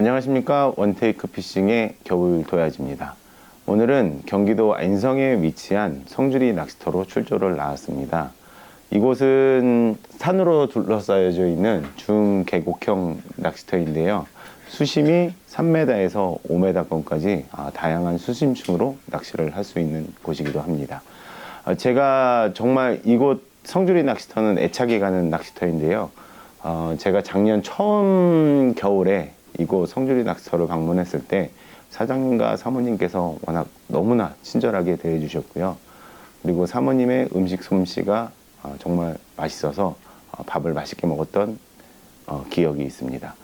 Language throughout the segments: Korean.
안녕하십니까 원테이크 피싱의 겨울 도야지입니다. 오늘은 경기도 안성에 위치한 성주리 낚시터로 출조를 나왔습니다. 이곳은 산으로 둘러싸여져 있는 중계곡형 낚시터인데요. 수심이 3m에서 5m권까지 아, 다양한 수심층으로 낚시를 할 수 있는 곳이기도 합니다. 아, 제가 정말 이곳 성주리 낚시터는 애착이 가는 낚시터인데요. 어, 제가 작년 처음 겨울에 이곳 성주리 낚시터를 방문했을 때 사장님과 사모님께서 워낙 너무나 친절하게 대해주셨고요. 그리고 사모님의 음식 솜씨가 어, 정말 맛있어서 어, 밥을 맛있게 먹었던 어, 기억이 있습니다.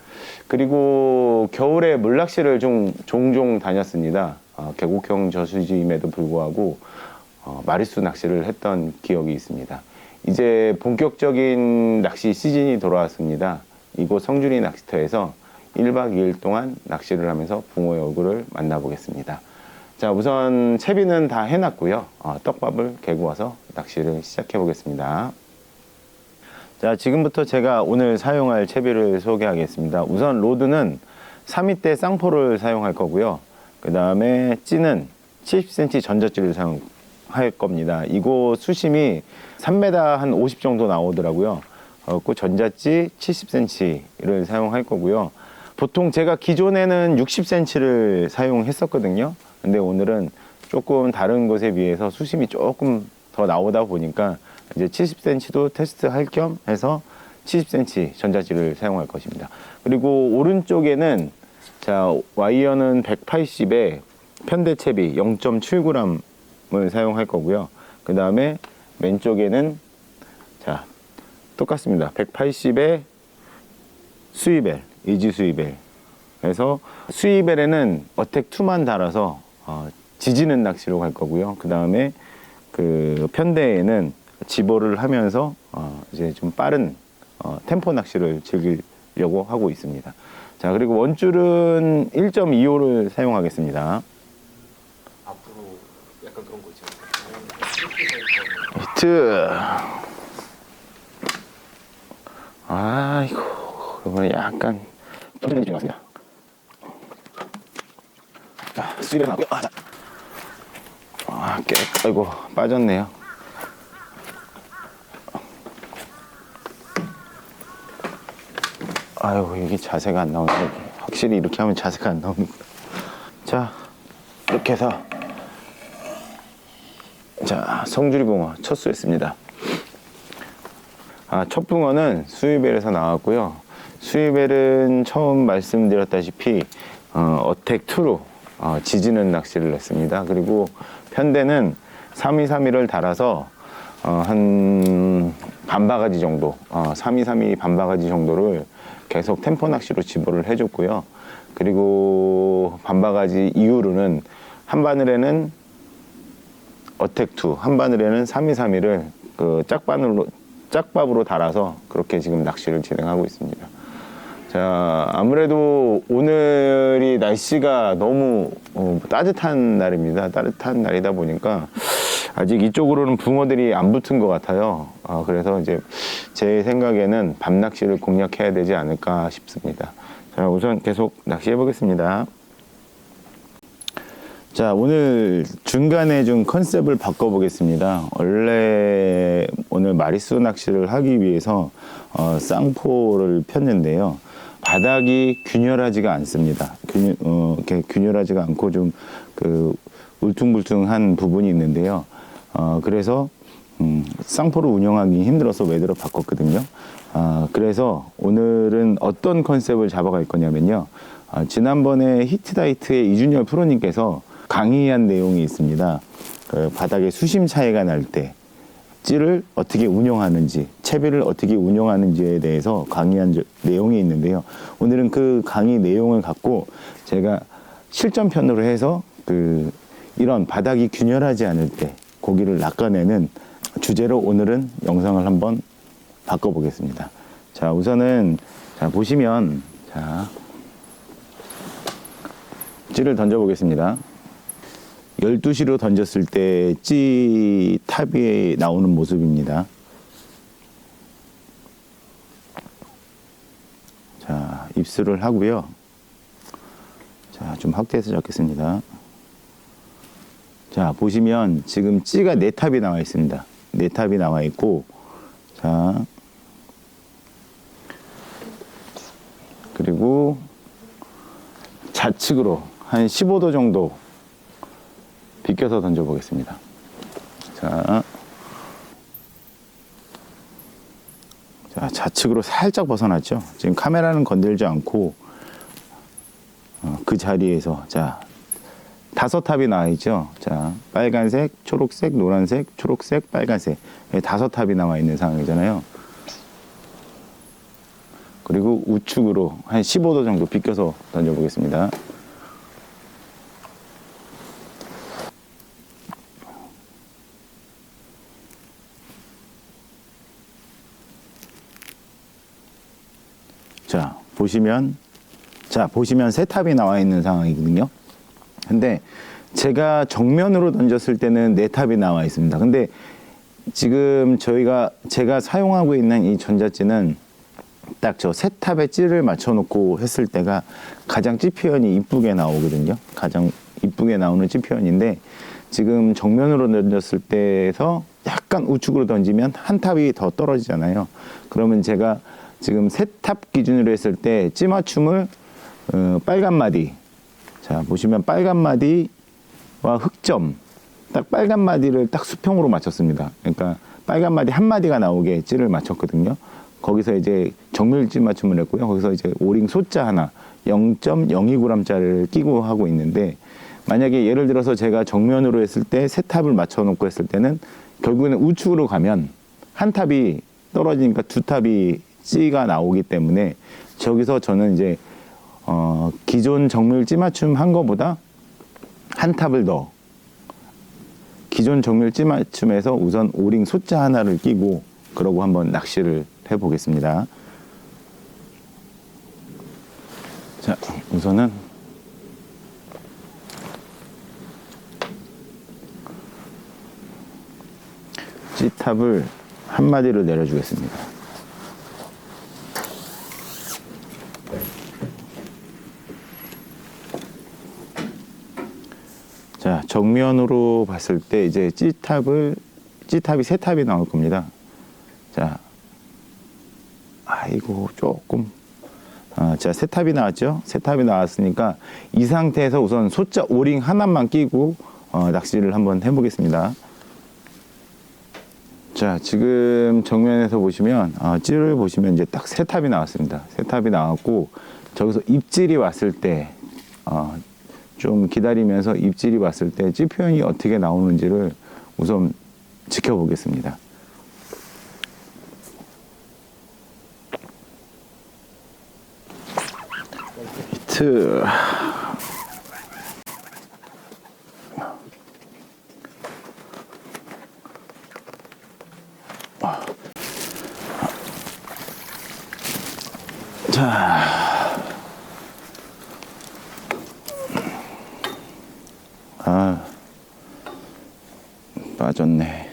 그리고 겨울에 물낚시를 좀 종종 다녔습니다. 어, 계곡형 저수지임에도 불구하고 어, 마리수 낚시를 했던 기억이 있습니다. 이제 본격적인 낚시 시즌이 돌아왔습니다. 이곳 성주리 낚시터에서 1박 2일 동안 낚시를 하면서 붕어의 얼굴을 만나보겠습니다. 자, 우선 채비는 다 해놨고요. 어, 떡밥을 개고 와서 낚시를 시작해 보겠습니다. 자, 지금부터 제가 오늘 사용할 채비를 소개하겠습니다. 우선 로드는 3위대 쌍포를 사용할 거고요. 그 다음에 찌는 70cm 전자찌를 사용할 겁니다. 이곳 수심이 3m 한 50 정도 나오더라고요. 어, 그 전자찌 70cm를 사용할 거고요. 보통 제가 기존에는 60cm를 사용했었거든요. 근데 오늘은 조금 다른 것에 비해서 수심이 조금 더 나오다 보니까 이제 70cm도 테스트 할 겸 해서 70cm 전자지를 사용할 것입니다. 그리고 오른쪽에는 자 와이어는 180에 편대채비 0.7g을 사용할 거고요. 그 다음에 왼쪽에는 자 똑같습니다. 180에 수이벨 이지 수이벨 그래서 수이벨에는 어택 2만 달아서 어, 지지는 낚시로 갈 거고요. 그 다음에 그 편대에는 지보를 하면서 어, 이제 좀 빠른 어, 템포 낚시를 즐기려고 하고 있습니다. 자 그리고 원줄은 1.25를 사용하겠습니다. 앞으로 약간 그런 거 있잖아요. 히트. 아이고 이번에 약간 좀 같습니다. 자 수입에 나고요. 아, 자. 아, 깨, 아이고 빠졌네요. 아유 이게 자세가 안 나오네. 확실히 이렇게 하면 자세가 안 나오는구나. 자 이렇게 해서 자, 성주리 붕어 첫 수했습니다. 아, 첫 붕어는 수입벨에서 나왔고요. 수입벨은 처음 말씀드렸다시피 어, 어택2로 어, 지지는 낚시를 했습니다. 그리고 편대는 3232를 달아서 어, 한 반바가지 정도, 어, 3232 반바가지 정도를 계속 템포 낚시로 집어를 해줬고요. 그리고 반바가지 이후로는 한 바늘에는 어택2 한 바늘에는 3231을 그 짝바늘로 짝밥으로 달아서 그렇게 지금 낚시를 진행하고 있습니다. 자 아무래도 오늘이 날씨가 너무 어, 따뜻한 날입니다. 따뜻한 날이다 보니까 아직 이쪽으로는 붕어들이 안 붙은 것 같아요. 아, 그래서 이제 제 생각에는 밤 낚시를 공략해야 되지 않을까 싶습니다. 자 우선 계속 낚시해 보겠습니다. 자, 오늘 중간에 좀 컨셉을 바꿔보겠습니다. 원래 오늘 마리수 낚시를 하기 위해서 어, 쌍포를 폈는데요. 바닥이 균열하지가 않습니다. 균, 어, 이렇게 균열하지가 않고 좀 그 울퉁불퉁한 부분이 있는데요. 어, 그래서 음, 쌍포를 운영하기 힘들어서 외대로 바꿨거든요. 아, 그래서 오늘은 어떤 컨셉을 잡아갈 거냐면요. 아, 지난번에 히트다이트의 이준열 프로님께서 강의한 내용이 있습니다. 그 바닥에 수심 차이가 날 때 찌를 어떻게 운영하는지, 채비를 어떻게 운영하는지에 대해서 강의한 저- 내용이 있는데요. 오늘은 그 강의 내용을 갖고 제가 실전편으로 해서 그 이런 바닥이 균열하지 않을 때 고기를 낚아내는 주제로 오늘은 영상을 한번 바꿔보겠습니다. 자, 우선은 자, 보시면 자, 찌를 던져보겠습니다. 12시로 던졌을 때 찌 탑이 나오는 모습입니다. 자, 입수를 하고요. 자, 좀 확대해서 잡겠습니다. 자, 보시면 지금 찌가 네 탑이 나와 있습니다. 네 탑이 나와 있고, 자, 그리고 좌측으로 한 15도 정도 비껴서 던져보겠습니다. 자, 자, 좌측으로 살짝 벗어났죠. 지금 카메라는 건들지 않고 어, 그 자리에서 자 다섯 탑이 나와 있죠. 자 빨간색, 초록색, 노란색, 초록색, 빨간색 예, 다섯 탑이 나와 있는 상황이잖아요. 그리고 우측으로 한 15도 정도 비껴서 던져보겠습니다. 자 보시면 자 보시면 세 탑이 나와 있는 상황이거든요. 근데 제가 정면으로 던졌을 때는 네 탑이 나와 있습니다. 근데 지금 저희가 제가 사용하고 있는 이 전자찌는 딱 저 세 탑에 찌를 맞춰놓고 했을 때가 가장 찌 표현이 이쁘게 나오거든요. 가장 이쁘게 나오는 찌 표현인데 지금 정면으로 던졌을 때에서 약간 우측으로 던지면 한 탑이 더 떨어지잖아요. 그러면 제가 지금 세탑 기준으로 했을 때 찌 맞춤을 어, 빨간 마디 자 보시면 빨간 마디와 흑점 딱 빨간 마디를 딱 수평으로 맞췄습니다. 그러니까 빨간 마디 한 마디가 나오게 찌를 맞췄거든요. 거기서 이제 정밀찌 맞춤을 했고요. 거기서 이제 오링 소자 하나 0.02g짜리를 끼고 하고 있는데 만약에 예를 들어서 제가 정면으로 했을 때 세 탑을 맞춰 놓고 했을 때는 결국에는 우측으로 가면 한 탑이 떨어지니까 두 탑이 찌가 나오기 때문에 저기서 저는 이제 어, 기존 정밀 찌 맞춤 한 거보다 한 탑을 더 기존 정밀 찌 맞춤에서 우선 오링 소자 하나를 끼고 그러고 한번 낚시를 해보겠습니다. 자, 우선은 찌탑을 한 마디로 내려주겠습니다. 정면으로 봤을 때 이제 찌탑을 찌탑이 세 탑이 나올 겁니다. 자, 아이고 조금 아, 자, 세 탑이 나왔죠? 세 탑이 나왔으니까 이 상태에서 우선 소자 오링 하나만 끼고 어, 낚시를 한번 해보겠습니다. 자, 지금 정면에서 보시면 어, 찌를 보시면 이제 딱 세 탑이 나왔습니다. 세 탑이 나왔고 저기서 입질이 왔을 때 어, 좀 기다리면서 입질이 왔을 때 찌 표현이 어떻게 나오는지를 우선 지켜보겠습니다. 히트. 빠졌네.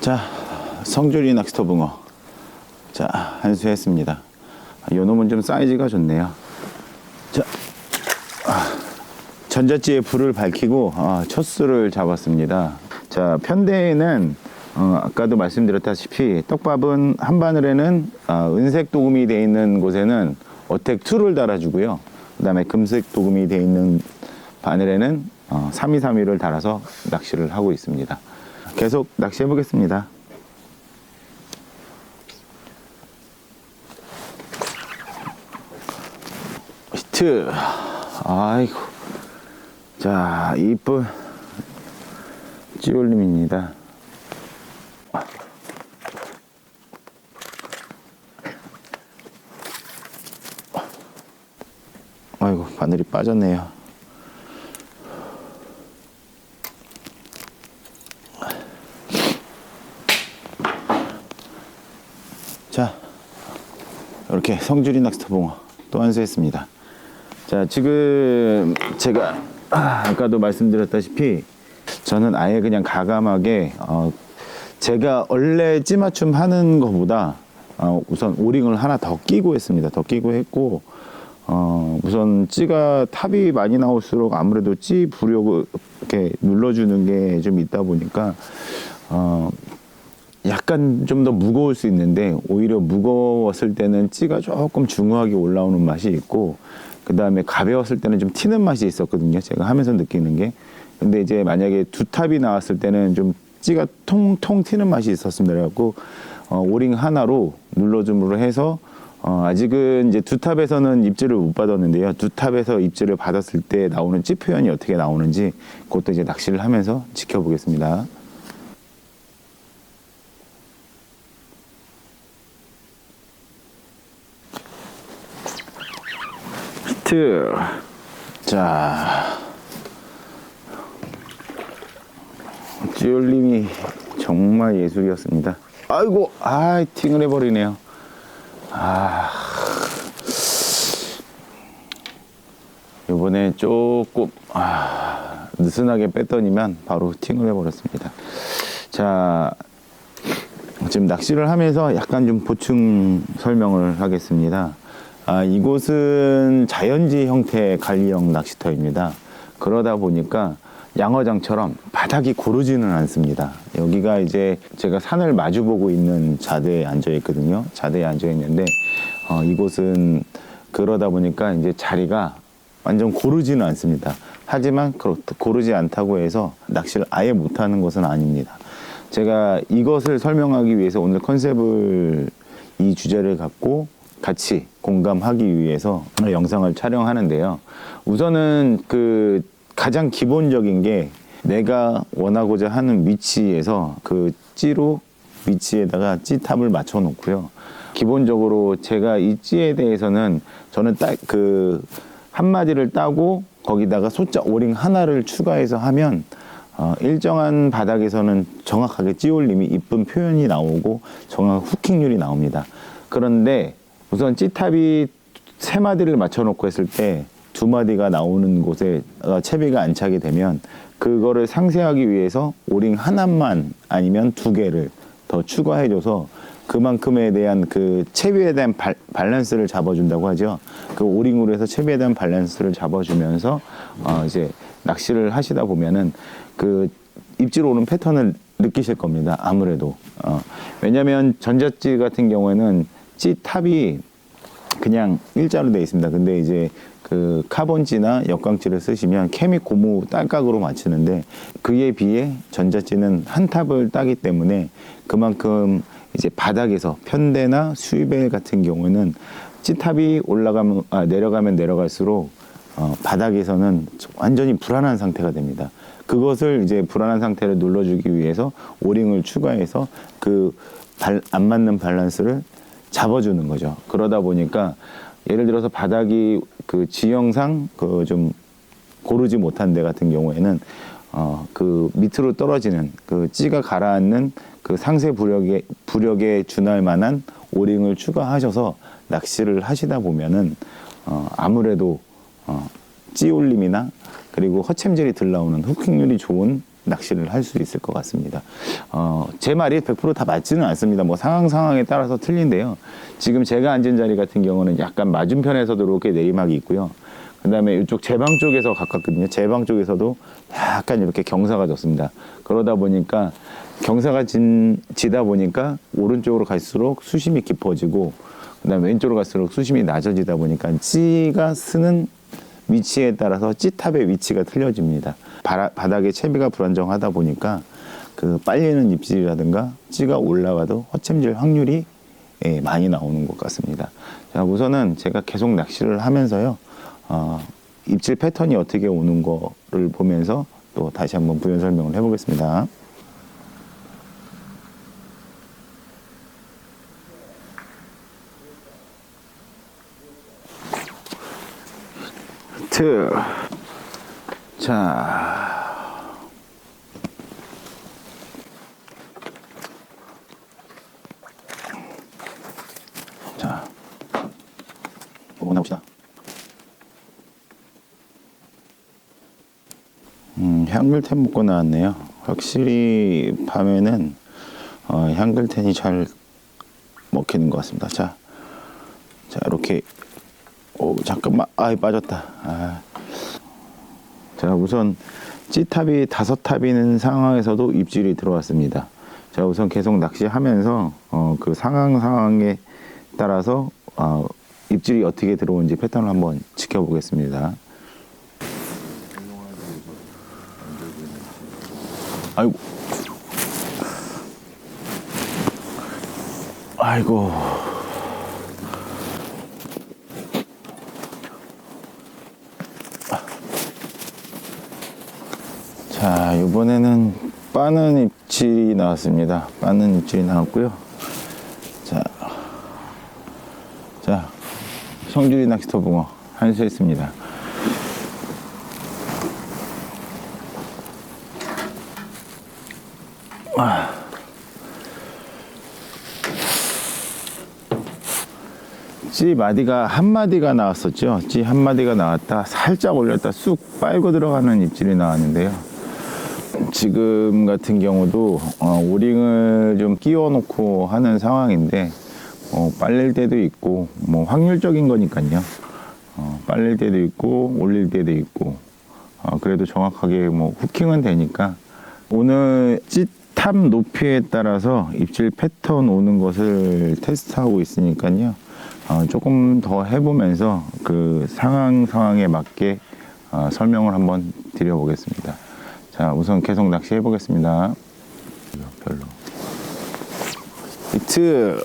자, 성조리 낚시터 붕어. 자, 한수 했습니다. 아, 요 놈은 좀 사이즈가 좋네요. 자, 아, 전자찌에 불을 밝히고 아, 첫 수를 잡았습니다. 자, 편대에는 어, 아까도 말씀드렸다시피 떡밥은 한 바늘에는 아, 은색 도금이 되어 있는 곳에는 어택 2를 달아주고요. 그 다음에 금색 도금이 되어 있는 바늘에는 어, 3232를 달아서 낚시를 하고 있습니다. 계속 낚시해 보겠습니다. 히트. 아이고. 자, 이쁜 찌올림입니다. 아이고, 바늘이 빠졌네요. 자, 이렇게 성주리 낚스터 봉어 또 완수했습니다. 자, 지금 제가 아, 아까도 말씀드렸다시피 저는 아예 그냥 가감하게 어, 제가 원래 찌맞춤 하는 것보다 어, 우선 오링을 하나 더 끼고 했습니다. 더 끼고 했고 어, 우선 찌가 탑이 많이 나올수록 아무래도 찌 부력을 이렇게 눌러주는 게 좀 있다 보니까 어, 약간 좀 더 무거울 수 있는데 오히려 무거웠을 때는 찌가 조금 중후하게 올라오는 맛이 있고 그 다음에 가벼웠을 때는 좀 튀는 맛이 있었거든요. 제가 하면서 느끼는 게. 근데 이제 만약에 두 탑이 나왔을 때는 좀 찌가 통통 튀는 맛이 있었습니다. 그래갖고 어, 오링 하나로 눌러줌으로 해서 어, 아직은 이제 두 탑에서는 입질을 못 받았는데요. 두 탑에서 입질을 받았을 때 나오는 찌 표현이 어떻게 나오는지 그것도 이제 낚시를 하면서 지켜보겠습니다. 히트. 자. 찌올림이 정말 예술이었습니다. 아이고, 아, 팅을 해버리네요. 아. 이번에 조금, 아, 느슨하게 뺐더니만 바로 팅을 해버렸습니다. 자, 지금 낚시를 하면서 약간 좀 보충 설명을 하겠습니다. 아, 이곳은 자연지 형태의 관리형 낚시터입니다. 그러다 보니까 양어장처럼 바닥이 고르지는 않습니다. 여기가 이제 제가 산을 마주보고 있는 자대에 앉아 있거든요. 자대에 앉아 있는데 어, 이곳은 그러다 보니까 이제 자리가 완전 고르지는 않습니다. 하지만 고르지 않다고 해서 낚시를 아예 못하는 것은 아닙니다. 제가 이것을 설명하기 위해서 오늘 컨셉을 이 주제를 갖고 같이 공감하기 위해서 영상을 촬영하는데요. 우선은 그 가장 기본적인 게 내가 원하고자 하는 위치에서 그 찌로 위치에다가 찌탑을 맞춰 놓고요. 기본적으로 제가 이 찌에 대해서는 저는 딱 그 한마디를 따고 거기다가 소자 오링 하나를 추가해서 하면 어, 일정한 바닥에서는 정확하게 찌올림이 이쁜 표현이 나오고 정확한 후킹률이 나옵니다. 그런데 우선 찌탑이 세 마디를 맞춰놓고 했을 때 두 마디가 나오는 곳에 어, 채비가 안 차게 되면 그거를 상쇄하기 위해서 오링 하나만 아니면 두 개를 더 추가해줘서 그만큼에 대한 그 채비에 대한 발, 밸런스를 잡아준다고 하죠. 그 오링으로 해서 채비에 대한 밸런스를 잡아주면서 어 이제 낚시를 하시다 보면은 그 입질 오는 패턴을 느끼실 겁니다. 아무래도 어 왜냐하면 전자찌 같은 경우에는 찌 탑이 그냥 일자로 되어 있습니다. 근데 이제 그 카본지나 역광지를 쓰시면 케미 고무 딸깍으로 맞추는데 그에 비해 전자찌는 한 탑을 따기 때문에 그만큼 이제 바닥에서 편대나 수입벨 같은 경우는 찌탑이 올라가면 아, 내려가면 내려갈수록 어, 바닥에서는 완전히 불안한 상태가 됩니다. 그것을 이제 불안한 상태를 눌러주기 위해서 오링을 추가해서 그 안 맞는 밸런스를 잡아주는 거죠. 그러다 보니까 예를 들어서 바닥이 그 지형상 그 좀 고르지 못한 데 같은 경우에는 어 그 밑으로 떨어지는 그 찌가 가라앉는 그 상세 부력에 부력에 준할 만한 오링을 추가하셔서 낚시를 하시다 보면은 어 아무래도 어 찌올림이나 그리고 허챔질이 들 나오는 후킹률이 좋은 낚시를 할 수 있을 것 같습니다. 어, 제 말이 100%다 맞지는 않습니다. 뭐 상황 상황에 따라서 틀린데요. 지금 제가 앉은 자리 같은 경우는 약간 맞은편에서도 이렇게 내리막이 있고요. 그 다음에 이쪽 제방 쪽에서 가깝거든요. 제방 쪽에서도 약간 이렇게 경사가 졌습니다. 그러다 보니까 경사가 진, 지다 보니까 오른쪽으로 갈수록 수심이 깊어지고 그다음에 왼쪽으로 갈수록 수심이 낮아지다 보니까 찌가 쓰는 위치에 따라서 찌탑의 위치가 틀려집니다. 바라, 바닥에 채비가 불안정하다 보니까 그 빨리는 입질이라든가 찌가 올라가도 허챔질 확률이 예, 많이 나오는 것 같습니다. 자, 우선은 제가 계속 낚시를 하면서요, 어, 입질 패턴이 어떻게 오는 거를 보면서 또 다시 한번 부연 설명을 해보겠습니다. 트. 자. 자. 보고 나봅시다. 음, 향글텐 먹고 나왔네요. 확실히 밤에는 어, 향글텐이 잘 먹히는 것 같습니다. 자, 자 이렇게 오 잠깐만 아이 빠졌다. 아. 자 우선 찌탑이 다섯 탑이는 상황에서도 입질이 들어왔습니다. 자 우선 계속 낚시하면서 어, 그 상황 상황에 따라서 어, 입질이 어떻게 들어오는지 패턴을 한번 지켜보겠습니다. 아이고. 아이고. 자, 이번에는 빠는 입질이 나왔습니다. 빠는 입질이 나왔고요. 자, 자, 성주리 낚시터 붕어 한수했습니다. 찌 마디가 한 마디가 나왔었죠. 찌 한 마디가 나왔다 살짝 올렸다 쑥 빨고 들어가는 입질이 나왔는데요. 지금 같은 경우도 어, 오링을 좀 끼워 놓고 하는 상황인데 어, 빨릴 때도 있고 뭐 확률적인 거니까요. 어, 빨릴 때도 있고 올릴 때도 있고 어, 그래도 정확하게 뭐 후킹은 되니까 오늘 찌 탑 높이에 따라서 입질 패턴 오는 것을 테스트하고 있으니까요. 어, 조금 더 해보면서 그 상황 상황에 맞게 어, 설명을 한번 드려보겠습니다. 자, 우선 계속 낚시 해보겠습니다. 별로. 히트.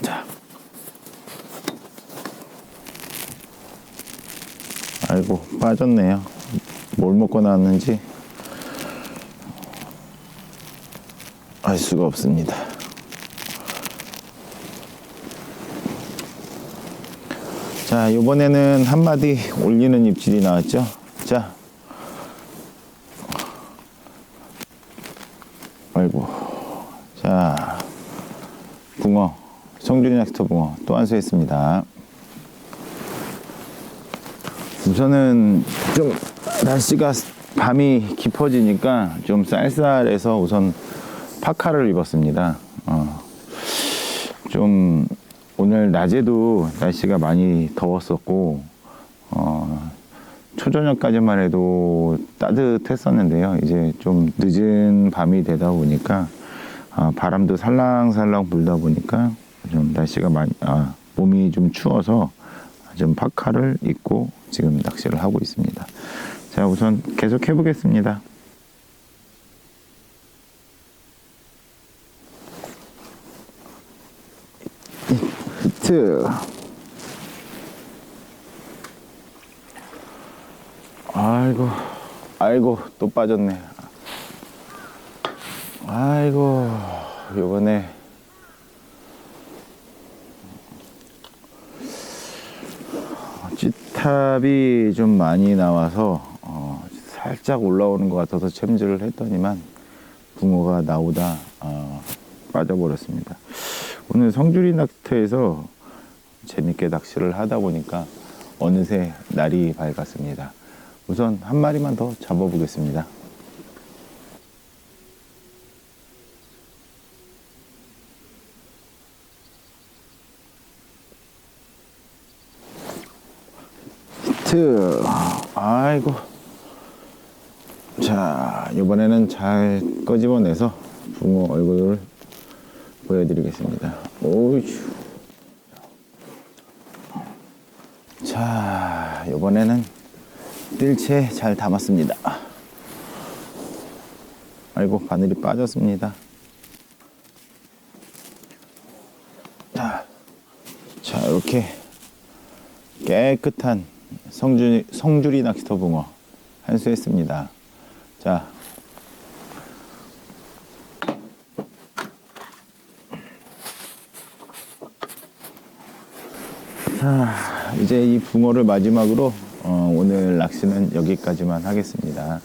자. 아이고, 빠졌네요. 뭘 먹고 나왔는지 알 수가 없습니다. 자, 이번에는 한 마디 올리는 입질이 나왔죠. 자. 아이고. 자. 붕어. 성준이 낚시터 붕어. 또한수 했습니다. 우선은 좀 날씨가 밤이 깊어지니까 좀 쌀쌀해서 우선 파카를 입었습니다. 어. 좀 오늘 낮에도 날씨가 많이 더웠었고 어, 초저녁까지만 해도 따뜻했었는데요. 이제 좀 늦은 밤이 되다 보니까 아, 바람도 살랑살랑 불다 보니까 좀 날씨가 많이 아, 몸이 좀 추워서 좀 파카를 입고 지금 낚시를 하고 있습니다. 자 우선 계속 해보겠습니다. 히트. 아이고, 아이고, 또 빠졌네. 아이고, 요번에. 찌 탑이 좀 많이 나와서 어, 살짝 올라오는 것 같아서 챔질을 했더니만 붕어가 나오다 어, 빠져버렸습니다. 오늘 성주리 낚시터에서 재밌게 낚시를 하다 보니까 어느새 날이 밝았습니다. 우선 한 마리만 더 잡아보겠습니다. 히트. 아이고. 자, 이번에는 잘 꺼집어내서 붕어 얼굴을 보여드리겠습니다. 오이슈. 자, 이번에는 뜰채 잘 담았습니다. 아이고, 바늘이 빠졌습니다. 자, 자, 이렇게 깨끗한 성주, 성주리 낚시터 붕어 한수했습니다. 자, 자, 이제 이 붕어를 마지막으로 어, 오늘 낚시는 여기까지만 하겠습니다.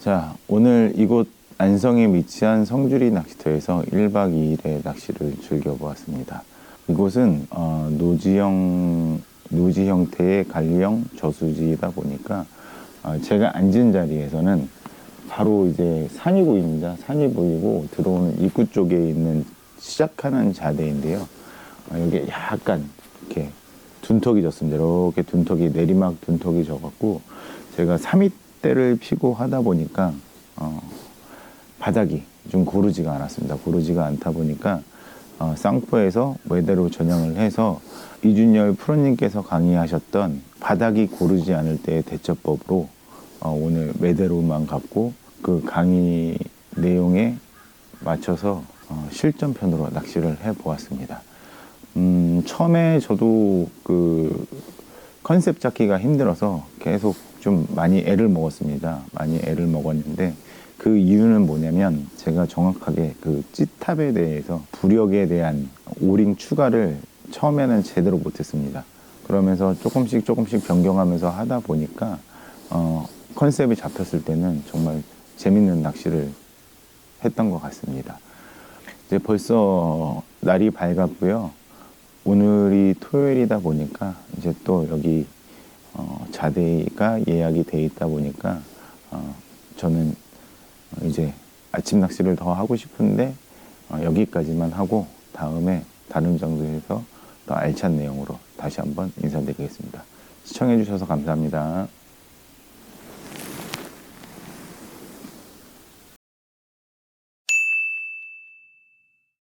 자, 오늘 이곳 안성에 위치한 성주리 낚시터에서 1박 2일의 낚시를 즐겨보았습니다. 이곳은 어, 노지형 노지 형태의 관리형 저수지이다 보니까 어, 제가 앉은 자리에서는 바로 이제 산이 보입니다. 산이 보이고 들어오는 입구 쪽에 있는 시작하는 자대인데요. 어, 여기 약간 이렇게 둔턱이 졌습니다. 이렇게 둔턱이 내리막 둔턱이 져갖고 제가 3미대를 피고 하다 보니까 어, 바닥이 좀 고르지가 않았습니다. 고르지가 않다 보니까 어, 쌍포에서 외대로 전향을 해서 이준열 프로님께서 강의하셨던 바닥이 고르지 않을 때의 대처법으로 어, 오늘 매대로만 갖고 그 강의 내용에 맞춰서 어, 실전편으로 낚시를 해 보았습니다. 음, 처음에 저도 그 컨셉 잡기가 힘들어서 계속 좀 많이 애를 먹었습니다. 많이 애를 먹었는데 그 이유는 뭐냐면 제가 정확하게 그 찌탑에 대해서 부력에 대한 오링 추가를 처음에는 제대로 못했습니다. 그러면서 조금씩 조금씩 변경하면서 하다 보니까 어, 컨셉이 잡혔을 때는 정말 재밌는 낚시를 했던 것 같습니다. 이제 벌써 날이 밝았고요. 오늘이 토요일이다 보니까 이제 또 여기 어, 자대가 예약이 돼 있다 보니까 어, 저는 이제 아침 낚시를 더 하고 싶은데 어, 여기까지만 하고 다음에 다른 장소에서 더 알찬 내용으로 다시 한번 인사드리겠습니다. 시청해 주셔서 감사합니다.